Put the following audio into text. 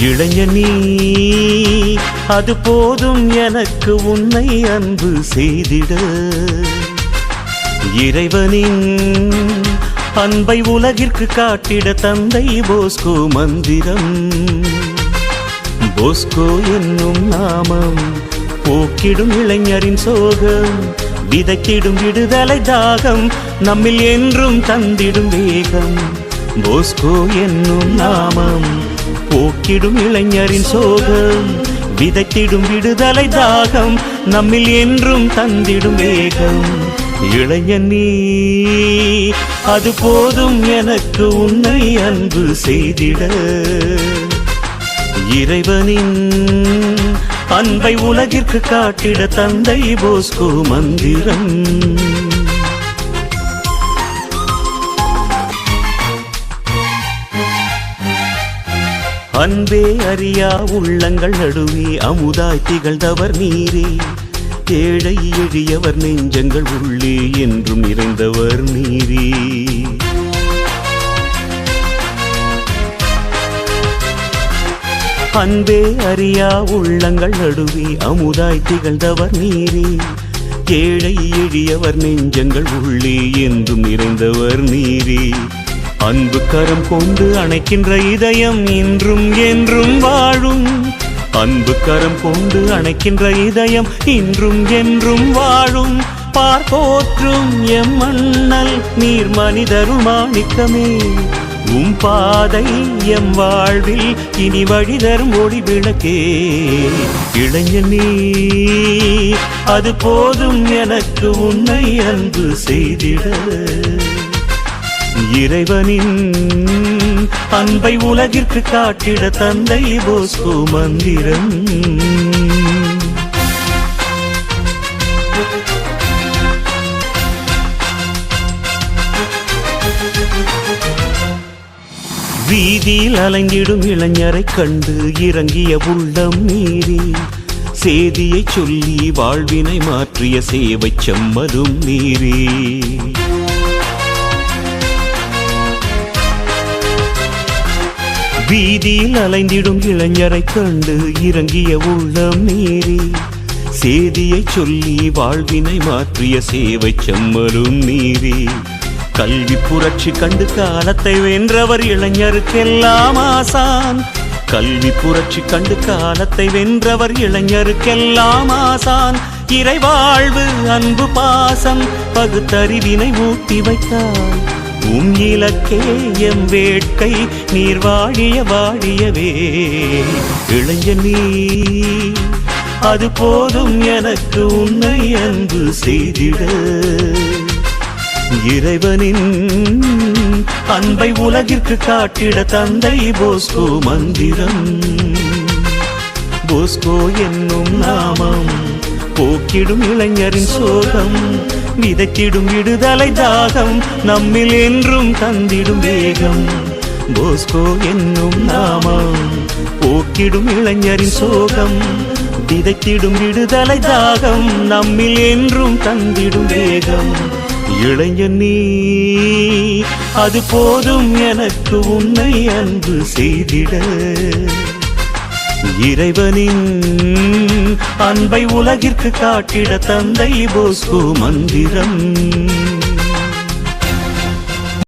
இளைஞனி அது போதும் எனக்கு உன்னை அன்பு செய்திட. இறைவனின் அன்பை உலகிற்கு காட்டிட தந்தை போஸ்கோ மந்திரம். போஸ்கோ என்னும் நாமம் போக்கிடும் இளைஞரின் சோகம் விதைக்கிடும் விடுதலை தாகம் நம்மில் என்றும் தந்திடும் வேகம். போஸ்கோ என்னும் நாமம் விதைத்திடும் இளைஞரின் சோகம் விதைத்திடும் விடுதலை தாகம் நம்மில் என்றும் தந்திடும் வேகம் இளைஞன் நீ அது போதும் எனக்கு உன்னை அன்பு செய்திட. இறைவனின் அன்பை உலகிற்கு காட்டிட தந்தை போஸ்கோ மந்திரம். அன்பே அறியா உள்ளங்கள் நடுவே அமுதாய் திகழ்ந்தவர் நீரே. ஏழை எழியவர் நெஞ்சங்கள் உள்ளே என்றும் நிறைந்தவர் நீரே. அன்பே அறியா உள்ளங்கள் நடுவே அமுதாய் திகழ்ந்தவர் நீரே. ஏழை எழியவர் நெஞ்சங்கள் உள்ளே என்றும் நிறைந்தவர் நீரே. அன்பு கரம் கொண்டு அணைக்கின்ற இதயம் இன்றும் என்றும் வாழும். அன்பு கரம் கொண்டு அணைக்கின்ற இதயம் இன்றும் என்றும் வாழும். பார்ப்போற்றும் எம் மண்ணல் நீர் மனிதருள் மாணிக்கமே உம் பாதை எம் வாழ்வில் இனி வழி தரும் ஒளி விளக்கே. இளைஞன் நீ அது போதும் எனக்கு உன்னை அன்பு செய்திட. இறைவனின் அன்பை உலகிற்கு காட்டிட தந்தை போஸ்கோ மந்திரம். வீதியில் அலங்கிடும் இளைஞரை கண்டு இறங்கிய உள்ளம் மீறி சேதியை சொல்லி வாழ்வினை மாற்றிய சேவை செம்மதும் நீரே. வீதியில் அலைந்திடும் இளைஞரை கண்டு இறங்கிய உள்ளம் நீரே. சேதியை சொல்லி வாழ்வினை மாற்றிய சேவை செம்மலும் நீரே. கல்வி புரட்சி கண்டு காலத்தை வென்றவர் இளைஞருக்கெல்லாம் ஆசான். கல்வி புரட்சி கண்டு காலத்தை வென்றவர் இளைஞருக்கெல்லாம் ஆசான். இறைவாழ்வு அன்பு பாசம் பகுத்தறிவினை ஊட்டி வைத்தார் உம் இலக்கே எம் வேட்கை நீர் வாழிய வாழியவே. இளைஞ நீ அது போதும் எனக்கு உன்னை அன்பு செய்திட. இறைவனின் அன்பை உலகிற்கு காட்டிட தந்தை போஸ்கோ மந்திரம். போஸ்கோ என்னும் நாமம் போக்கிடும் இளைஞரின் சோகம் விதைத்திடும் விடுதலை தாகம் நம்மில் என்றும் தந்திடும் வேகம். போஸ்கோ என்னும் நாமம் போக்கிடும் இளைஞரின் சோகம் விதைத்திடும் விடுதலை தாகம் நம்மில் என்றும் தந்திடும் வேகம். இளைஞன் நீ அது போதும் எனக்கு உன்னை அன்பு செய்திட. இறைவனின் அன்பை உலகிற்கு காட்டிட தந்தை போஸ்கோ மந்திரம்.